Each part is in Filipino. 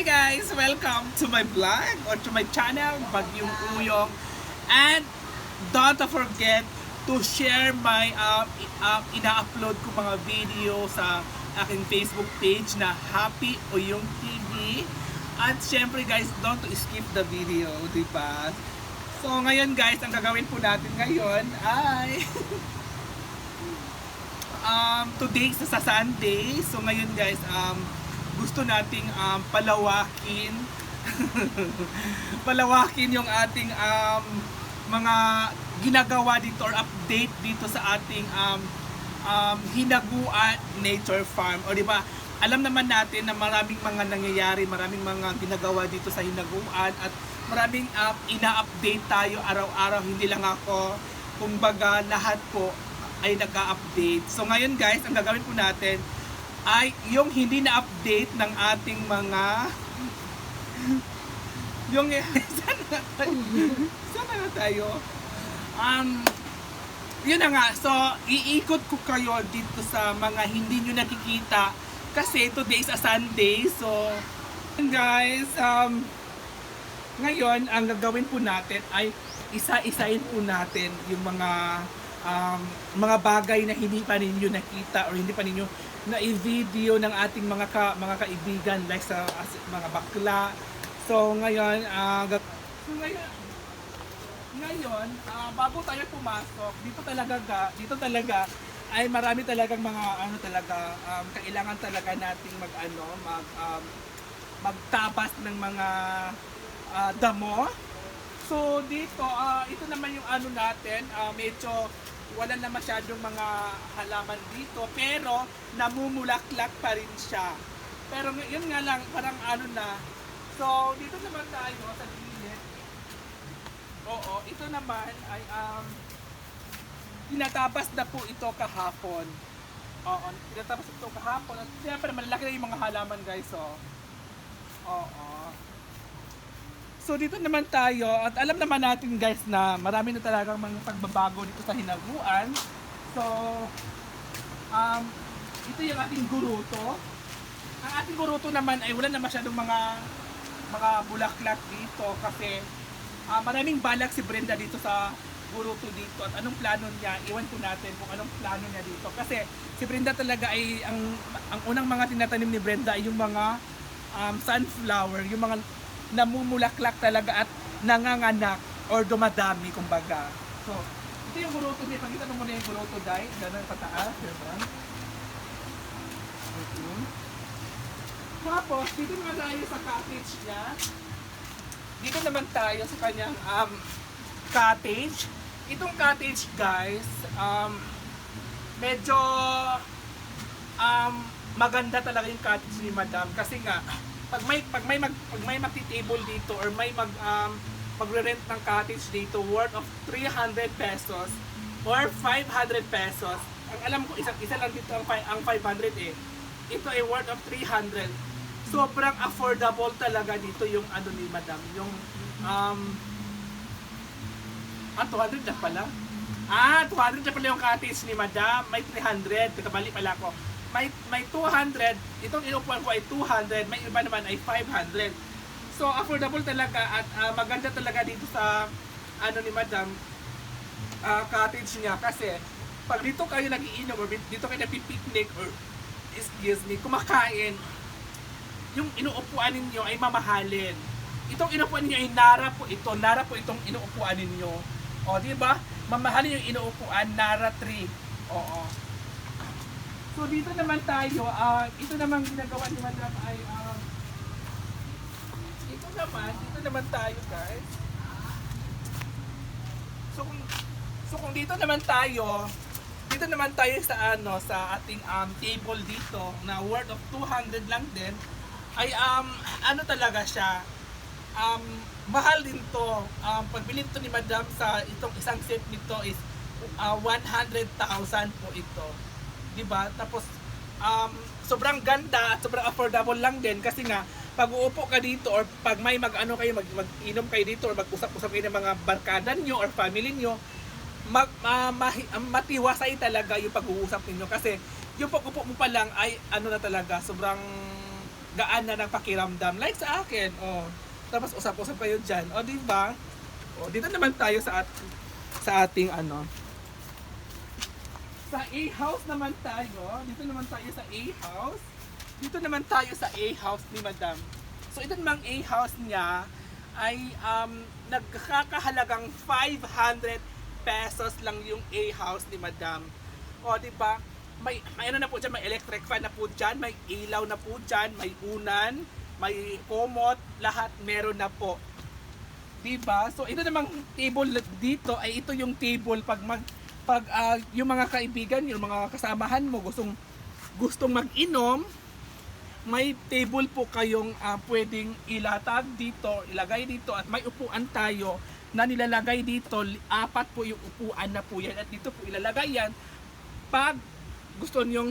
Hi guys! Welcome to my vlog or to my channel, Bagyong Uyong. And don't forget to share my i- um, ina-upload ko mga video sa aking Facebook page na Happy Uyong TV. At syempre guys, don't skip the video, di ba? So ngayon guys, ang gagawin po natin ngayon ay um, today is sa Sunday. So ngayon guys, um, gusto nating um, palawakin palawakin yung ating um, mga ginagawa dito or update dito sa ating um, um, Hinaguan Nature Farm. O di ba? Alam naman natin na maraming mga nangyayari, maraming mga ginagawa dito sa Hinaguan at maraming um, ina-update tayo araw-araw. Hindi lang ako, kumbaga lahat po ay nag-update. So ngayon guys, ang gagawin po natin ay yung hindi na-update ng ating mga yung saan na tayo? Na tayo? Um, yun na nga. So, iikot ko kayo dito sa mga hindi nyo nakikita kasi today is a Sunday. So, guys, um, ngayon, ang gagawin po natin ay isa-isain po natin yung mga um, mga bagay na hindi pa ninyo nakita or hindi pa ninyo na-video ng ating mga ka, mga kaibigan like sa as- mga bakla. So ngayon, gag- so ngayon, ngayon, ah, bago tayo pumasok, dito talaga ga- dito talaga ay marami talagang mga ano talaga um, kailangan talaga nating mag ano, mag um, magtabas ng mga ah, damo. So dito, ah, ito naman yung ano natin, ah, medyo wala na masyadong mga halaman dito, pero namumulaklak pa rin siya. Pero yun nga lang, parang ano na. So dito naman tayo sa gilid. Oo, ito naman ay um, tinatapos na po ito kahapon. Oo, tinatapos ito kahapon. At siyempre, malalaki na yung mga halaman guys, oh. Oo. So dito naman tayo at alam naman natin guys na marami na talagang mga pagbabago dito sa hinaguan. So um ito yung ating guruto. Ang ating guruto naman ay wala na masyadong mga mga bulaklak dito kasi ah, maraming balak si Brenda dito sa guruto dito at anong plano niya iwan ko natin kung anong plano niya dito kasi si Brenda talaga ay ang ang unang mga tinatanim ni Brenda ay yung mga um, sunflower yung mga namumulaklak talaga at nanganganak or dumadami kumbaga. So, ito yung guruto niya. Pakita mo muna yung guruto dahil. Ganun pataas. Diba? Tapos, dito naman tayo sa cottage niya. Dito naman tayo sa kanyang um, cottage. Itong cottage guys, um, medyo um, maganda talaga yung cottage ni Madam kasi nga pag may pag may mag pag may magti-table dito or may mag um, magre-rent ng cottage dito worth of 300 pesos or 500 pesos. Ang alam ko isang isa lang dito ang, ang 500 eh. Ito ay worth of 300. Sobrang affordable talaga dito yung ano ni Madam, yung um Ah, 200 na pala. Ah, 200 na pala yung cottage ni Madam. May 300. Teka, bali pala ako. May, may 200. Itong inupuan ko ay 200. May iba naman ay 500. So, affordable talaga at ah, maganda talaga dito sa ano ni Madam ah, cottage niya kasi pag dito kayo nagiinom or dito kayo nagpi-picnic or excuse me, kumakain, yung inuupuan ninyo ay mamahalin. Itong inuupuan ninyo ay nara po ito. Nara po itong inuupuan ninyo. O, di ba? Mamahalin yung inuupuan, nara tree. Oo. So, dito naman tayo, ah ito naman ginagawa ni Madam ay, ah ito naman, dito naman tayo, guys. So, kung, so, kung dito naman tayo, dito naman tayo sa ano sa ating um, table dito na worth of 200 lang din ay um ano talaga siya? Um mahal din to. Um pagbili to ni madam sa itong isang set nito is uh, 100,000 po ito di ba tapos um sobrang ganda at sobrang affordable lang din kasi nga pag uupo ka dito or pag may mag ano kayo mag, mag-inom kayo dito or mag-usap-usap kayo ng mga barkada nyo or family nyo mag, ma, ma- matiwasay talaga yung pag-uusap ninyo kasi yung pag-upo mo pa lang ay ano na talaga sobrang gaan na ng pakiramdam. Like sa akin, oh. Tapos usap-usap kayo dyan. O, di ba? O, dito naman tayo sa, at, sa ating ano. Sa A-house naman tayo. Dito naman tayo sa A-house. Dito naman tayo sa A-house ni Madam. So, ito namang A-house niya ay um, nagkakahalagang 500 pesos lang yung A-house ni Madam. O, di ba? May, may ano na po dyan, may electric fan na po dyan, may ilaw na po dyan, may unan, may komot, lahat meron na po. Diba? So ito namang table dito ay ito yung table pag mag pag ah, yung mga kaibigan, yung mga kasamahan mo gustong gustong mag-inom, may table po kayong ah, pwedeng ilatag dito, ilagay dito at may upuan tayo na nilalagay dito, apat po yung upuan na po yan at dito po ilalagay yan pag gusto nyong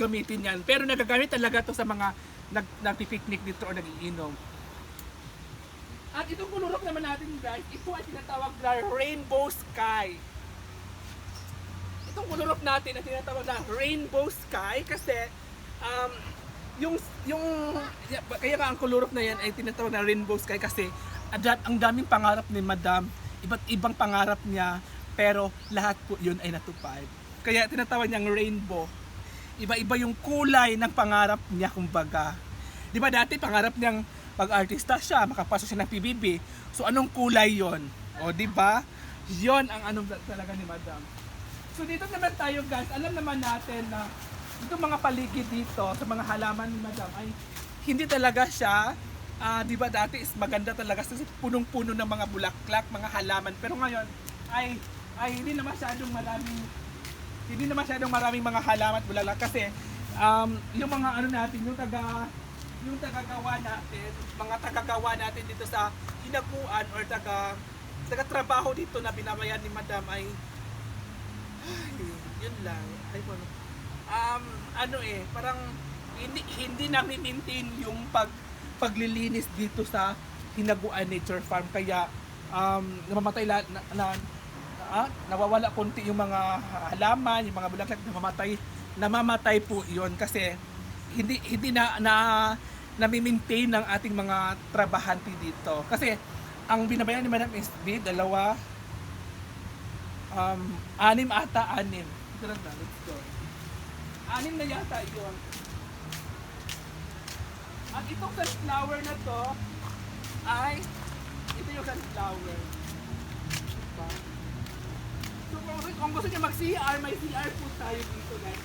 gamitin yan. Pero nagagamit talaga to sa mga nag, nagpipiknik dito o nagiinom. At itong kulurok naman natin guys, ito ay tinatawag na rainbow sky. Itong kulurok natin ay tinatawag na rainbow sky kasi um, yung yung kaya nga ang kulurok na yan ay tinatawag na rainbow sky kasi adat ang daming pangarap ni Madam, iba't ibang pangarap niya pero lahat po yun ay natupad. Kaya tinatawag niyang rainbow. Iba-iba yung kulay ng pangarap niya kumbaga. Di ba dati pangarap niyang pag-artista siya, makapasok siya ng PBB. So anong kulay yon? O di ba? Yon ang ano talaga ni Madam. So dito naman tayo guys, alam naman natin na itong mga paligid dito sa mga halaman ni Madam ay hindi talaga siya ah, di ba dati is maganda talaga kasi punong-puno ng mga bulaklak, mga halaman. Pero ngayon ay ay hindi na masyadong maraming hindi na masyadong maraming mga halaman at bulaklak kasi um, yung mga ano natin, yung taga yung tagagawa natin, mga tagagawa natin dito sa hinaguan or taga taga trabaho dito na binabayan ni Madam ay ay, yun lang. Ay, ano, um, ano eh, parang hindi, hindi namin maintain yung pag, paglilinis dito sa hinaguan nature farm. Kaya, um, namamatay la, na, na, ah, nawawala konti yung mga halaman, yung mga bulaklak, namamatay, namamatay po yon kasi hindi hindi na na nami-maintain ng ating mga trabahante dito. Kasi ang binabayan ni Madam SB, dalawa, um, anim ata, anim. Lang na, let's go. Anim na yata yun. At itong sunflower na to, ay, ito yung sunflower. Diba? So kung, kung gusto nyo mag-CR, may CR po tayo dito guys.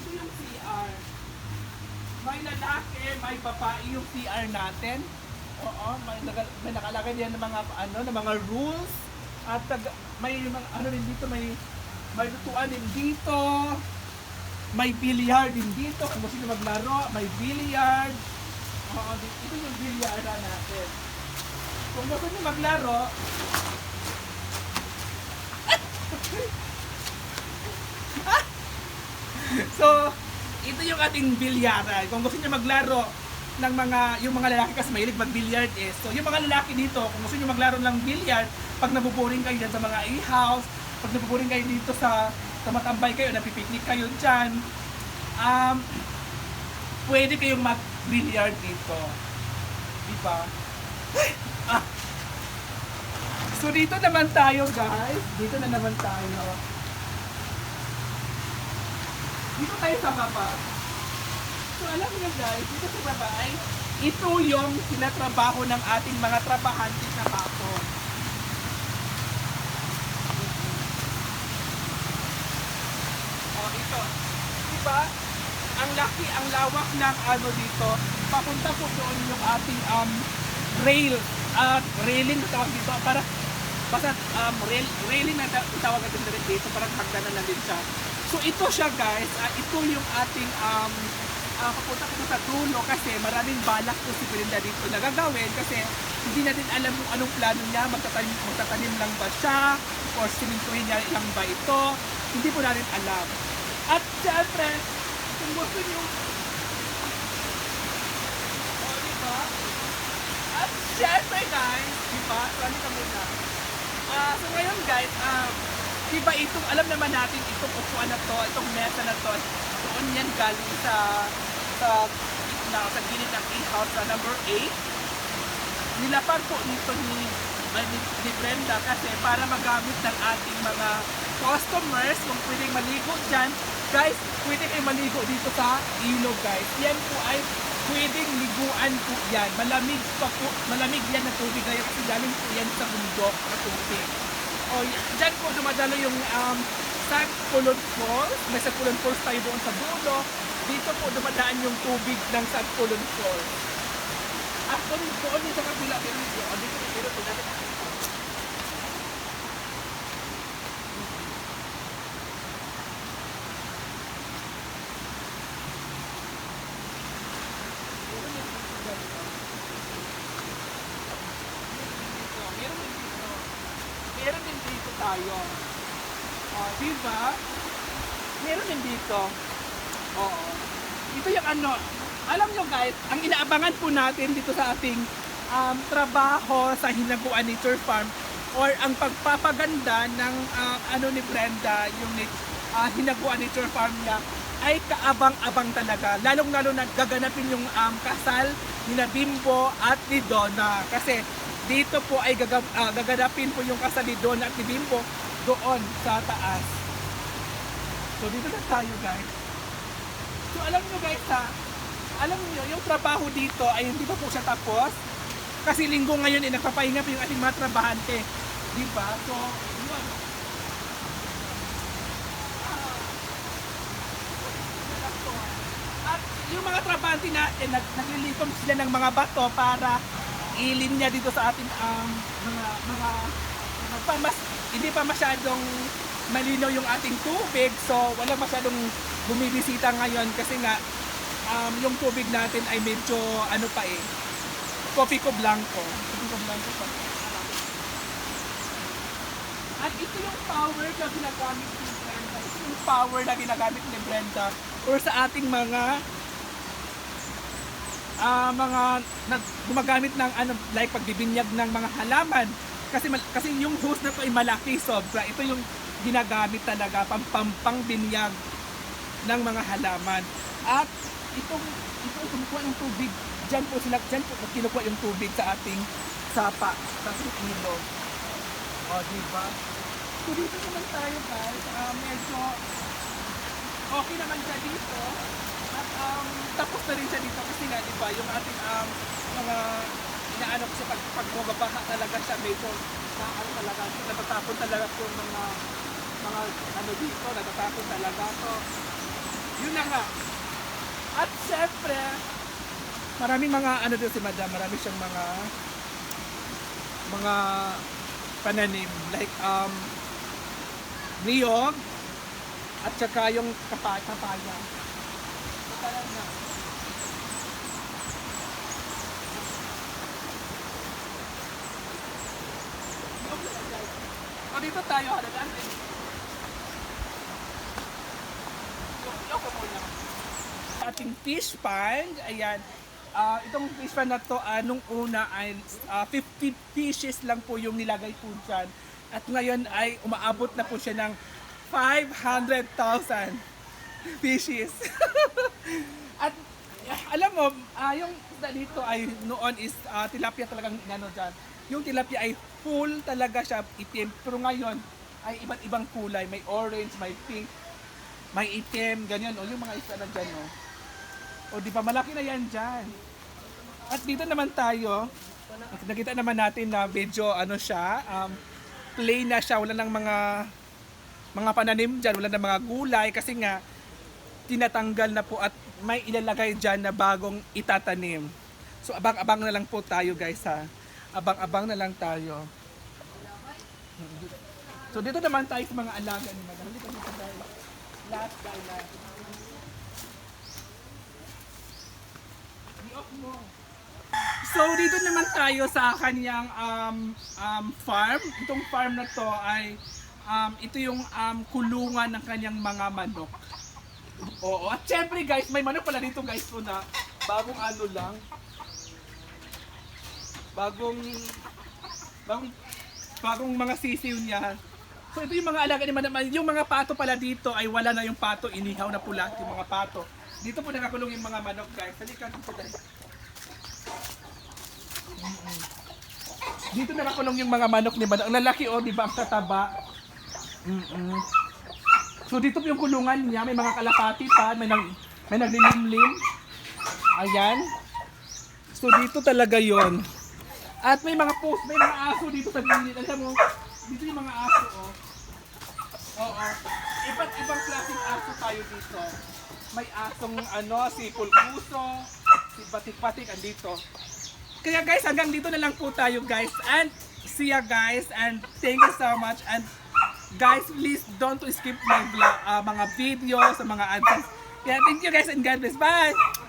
Ito yung CR. May lalaki, may babae yung CR natin. Oo, may, may nakalagay diyan ng mga ano, ng mga rules. At tag- may ano din dito, may may lutuan din dito. May billiard din dito. Kung gusto maglaro, may billiard. Oo, ito yung billiard natin. Kung gusto nyo maglaro, So, ito yung ating bilyaran. Kung gusto niyo maglaro ng mga, yung mga lalaki kasi mahilig mag-billiard eh. So, yung mga lalaki dito, kung gusto niyo maglaro ng billiard, pag nabuboring kayo dyan sa mga a-house, pag nabuboring kayo dito sa, sa matambay kayo, napipiknik kayo dyan, um, pwede kayong mag-billiard dito. Di ba? ah. So, dito naman tayo guys. Dito na naman tayo. Dito tayo sa baba. So alam niyo guys, dito sa baba ay ito yung sinatrabaho ng ating mga trabahante sa hapon. O ito. Diba? Ang laki, ang lawak ng ano dito. Papunta po doon yung ating um, rail. At railing na tawag dito. Para basta um, rail, railing na ta- tawag natin na rin dito. Parang hagdanan na din siya. So ito siya guys, ah, ito yung ating um, ah, papunta ko sa dulo kasi maraming balak po si Belinda dito na gagawin kasi hindi natin alam kung anong plano niya, magtatanim, magtatanim lang ba siya or simintuhin niya lang ba ito, hindi po natin alam. At syempre, kung gusto niyo oh, diba? At syempre guys, diba? Sali ka muna. Ah, so ngayon guys, um, diba itong, alam naman natin itong upuan na to, itong mesa na to, doon yan galing sa, sa na sa gilid ng ihaw sa number 8. Nilapag po nito ni, ni, ni Brenda kasi para magamit ng ating mga customers kung pwedeng maligo dyan. Guys, pwede kayo maligo dito sa ilog guys. Yan po ay pwedeng liguan po yan. Malamig pa po, malamig yan na tubig kaya kasi galing po yan sa bundok na tubig. O, dyan po dumadalo yung um, San Pulon Falls. May San Pulon Falls tayo doon sa dulo. Dito po dumadaan yung tubig ng San Pulon Falls. Actually, doon yung sa kabila. Pero dito, dito, dito, dito, dito. Meron din dito. Meron din dito tayo. Oh, di ba? Meron din dito. Oo. Ito yung ano, alam nyo guys, ang inaabangan po natin dito sa ating um, trabaho sa Hinaguan Nature Farm or ang pagpapaganda ng ah, ano ni Brenda, yung nat- ah, Hinaguan Nature Farm niya ay kaabang-abang talaga. Lalong-lalo na gaganapin yung um, kasal ni na Bimbo at ni Donna. Kasi dito po ay gagab, ah, gaganapin po yung kasal ni Donna at Bimbo doon sa taas. So dito na tayo guys. So alam nyo guys ha, alam nyo yung trabaho dito ay hindi pa po siya tapos. Kasi linggo ngayon ay nagpapahinga pa yung ating mga trabahante. Di ba? So, yun. At yung mga trabahante natin, nag naglilikom sila ng mga bato para ilinya dito sa ating um, mga mga mga pa, mas, hindi pa masyadong malinaw yung ating tubig. So wala masyadong bumibisita ngayon kasi nga um, yung tubig natin ay medyo ano pa eh Copico Blanco. Copico Blanco pa. At ito yung power na ginagamit ni Brenda. Ito yung power na ginagamit ni Brenda or sa ating mga ah mga nag, gumagamit ng ano like pagbibinyag ng mga halaman. Kasi kasi yung hose na to ay malaki sobra. Ito yung ginagamit talaga pampampang binyag ng mga halaman. At itong itong kumukuha ng tubig diyan po sila diyan po kinukuha yung tubig sa ating sapa sa ating o di ba so dito naman tayo guys. Ah, medyo okay naman siya dito um, tapos na rin siya dito kasi nga, di ba, yung ating um, mga inaano kasi pag, pag bumabaha talaga siya, medyo na ano talaga, natatapon talaga yung mga mga ano dito, natatapon talaga. So, yun na nga. At syempre, maraming mga ano dito si Madam, marami siyang mga mga pananim like um niyog at saka yung kapa- kapaya. Dito tayo, halagaan din. Loko muna. Ating fish pond, ayan. Ah, itong fish pond na to, ah, nung una ay ah, 50 fishes lang po yung nilagay po dyan. At ngayon ay umaabot na po siya ng 500,000 fishes. At alam mo, ah, yung dito ay noon is ah, tilapia talagang ano dyan. Yung tilapia ay full talaga siya itim. Pero ngayon ay iba't ibang kulay. May orange, may pink, may itim, ganyan. O yung mga isda na dyan. O, o di ba malaki na yan dyan. At dito naman tayo, nakita naman natin na medyo ano siya, um, plain na siya. Wala ng mga mga pananim dyan, wala ng mga gulay kasi nga tinatanggal na po at may ilalagay dyan na bagong itatanim. So abang-abang na lang po tayo guys ha. Abang-abang na lang tayo. So dito naman tayo sa mga alaga ni Madam. Dito dito tayo. Last guy na. So dito naman tayo sa kanyang um, um, farm. Itong farm na to ay um, ito yung um, kulungan ng kanyang mga manok. Oo. At syempre guys, may manok pala dito guys po na bagong ano lang. Bagong bagong bagong mga sisiw niya. So ito yung mga alaga ni Madam. Yung mga pato pala dito ay wala na yung pato. Inihaw na lahat yung mga pato. Dito po nakakulong yung mga manok guys. Halika dito guys. Dito nakakulong yung mga manok ni manok. Ang lalaki oh, di ba? Ang tataba. Mm-mm. So dito po yung kulungan niya. May mga kalapati pa. May, nag, may naglilimlim. Ayan. So dito talaga yon. At may mga post, may mga aso dito sa gilid. Alam mo, dito yung mga aso oh. Oo. Iba't ibang klaseng aso tayo dito. May asong ano, si Pulpuso, si Batik-Batik andito. Kaya guys, hanggang dito na lang po tayo guys. And see ya guys. And thank you so much. And guys, please don't to skip my ah, mga videos, mga ads. Kaya thank you guys and God bless. Bye!